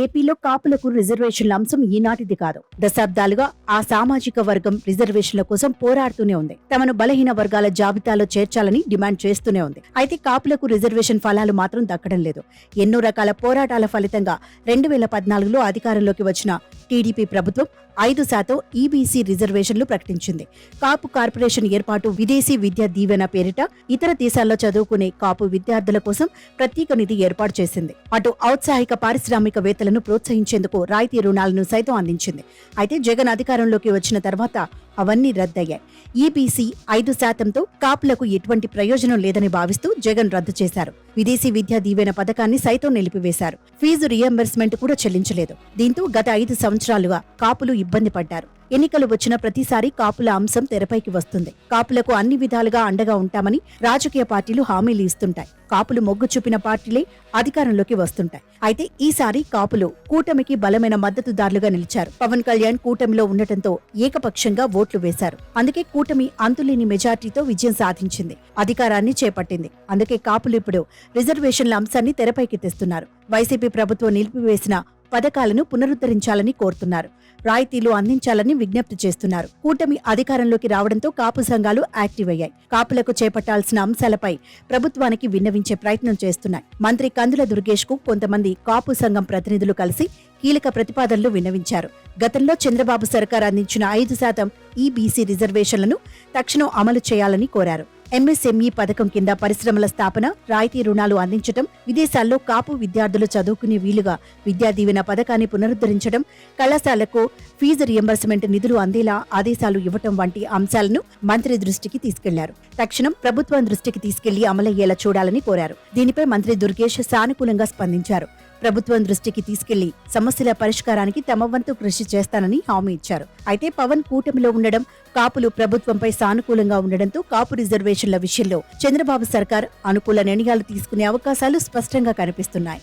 ఏపీలో కాపులకు రిజర్వేషన్ల అంశం ఈనాటిది కాదు. దశాబ్దాలుగా ఆ సామాజిక వర్గం రిజర్వేషన్ల కోసం పోరాడుతూనే ఉంది. తమను బలహీన వర్గాల జాబితాలో చేర్చాలని డిమాండ్ చేస్తూనే ఉంది. అయితే కాపులకు రిజర్వేషన్ ఫలాలు మాత్రం దక్కడం లేదు. ఎన్నో రకాల పోరాటాల ఫలితంగా రెండు వేల పద్నాలుగులో అధికారంలోకి వచ్చిన టీడీపీ ప్రభుత్వం ఐదు శాతం ఈబీసీ రిజర్వేషన్లు ప్రకటించింది. కాపు కార్పొరేషన్ ఏర్పాటు విదేశీ విద్యా దీవెన పేరిట ఇతర దేశాల్లో చదువుకునే కాపు విద్యార్థుల కోసం ప్రత్యేక నిధి ఏర్పాటు చేసింది. అటు ఔత్సాహిక పారిశ్రామికవేత్తలను ప్రోత్సహించేందుకు రాయితీ రుణాలను సైతం అందించింది. అయితే జగన్ అధికారంలోకి వచ్చిన తర్వాత అవన్నీ రద్దయ్యాయి. ఈబీసీ ఐదు శాతంతో కాపులకు ఎటువంటి ప్రయోజనం లేదని భావిస్తూ జగన్ రద్దు చేశారు. విదేశీ విద్యా దీవెన పథకాన్ని సైతం నిలిపివేశారు. ఫీజు రియంబర్స్మెంట్ కూడా చెల్లించలేదు. దీంతో గత ఐదు సంవత్సరాలుగా కాపులు ఇబ్బంది పడ్డారు. ఎన్నికలు వచ్చిన ప్రతిసారి కాపుల అంశం తెరపైకి వస్తుంది. కాపులకు అన్ని విధాలుగా అండగా ఉంటామని రాజకీయ పార్టీలు హామీలు ఇస్తుంటాయి. కాపులు మొగ్గు చూపిన పార్టీలే అధికారంలోకి వస్తుంటాయి. అయితే ఈసారి కాపులు కూటమికి బలమైన మద్దతుదారులుగా నిలిచారు. పవన్ కళ్యాణ్ కూటమిలో ఉండటంతో ఏకపక్షంగా ఓట్లు వేశారు. అందుకే కూటమి అంతులేని మెజార్టీతో విజయం సాధించింది. అధికారాన్ని చేపట్టింది. అందుకే కాపులు ఇప్పుడు రిజర్వేషన్ల అంశాన్ని తెరపైకి తెస్తున్నారు. వైసీపీ ప్రభుత్వం నిలిపివేసిన పథకాలను పునరుద్ధరించాలని కోరుతున్నారు. రాయితీలు అందించాలని విజ్ఞప్తి చేస్తున్నారు. కూటమి అధికారంలోకి రావడంతో కాపు సంఘాలు యాక్టివ్ అయ్యాయి. కాపులకు చేపట్టాల్సిన అంశాలపై ప్రభుత్వానికి విన్నవించే ప్రయత్నం చేస్తున్నాయి. మంత్రి కందుల దుర్గేష్కు కొంతమంది కాపు సంఘం ప్రతినిధులు కలిసి కీలక ప్రతిపాదనలు విన్నవించారు. గతంలో చంద్రబాబు సర్కార్ అందించిన ఐదు శాతం ఈబీసీ రిజర్వేషన్లను తక్షణం అమలు చేయాలని కోరారు. ఎంఎస్ఎంఈ పథకం కింద పరిశ్రమల స్థాపన రాయితీ రుణాలు అందించడం విదేశాల్లో కాపు విద్యార్థులు చదువుకునే వీలుగా విద్యా దీవెన పథకాన్ని పునరుద్ధరించడం కళాశాలకు ఫీజు రియంబర్స్మెంట్ నిధులు అందేలా ఆదేశాలు ఇవ్వటం వంటి అంశాలను మంత్రి దృష్టికి తీసుకెళ్ళారు. తక్షణం ప్రభుత్వం దృష్టికి తీసుకెళ్ళి అమలయ్యేలా చూడాలని కోరారు. దీనిపై మంత్రి దుర్గేష్ సానుకూలంగా స్పందించారు. ప్రభుత్వం దృష్టికి తీసుకెళ్ళి సమస్యల పరిష్కారానికి తమ వంతు కృషి చేస్తానని హామీ ఇచ్చారు. అయితే పవన్ కూటమిలో ఉండడం కాపులు ప్రభుత్వంపై సానుకూలంగా ఉండడంతో కాపు రిజర్వేషన్ల విషయంలో చంద్రబాబు సర్కార్ అనుకూల నిర్ణయాలు తీసుకునే అవకాశాలు స్పష్టంగా కనిపిస్తున్నాయి.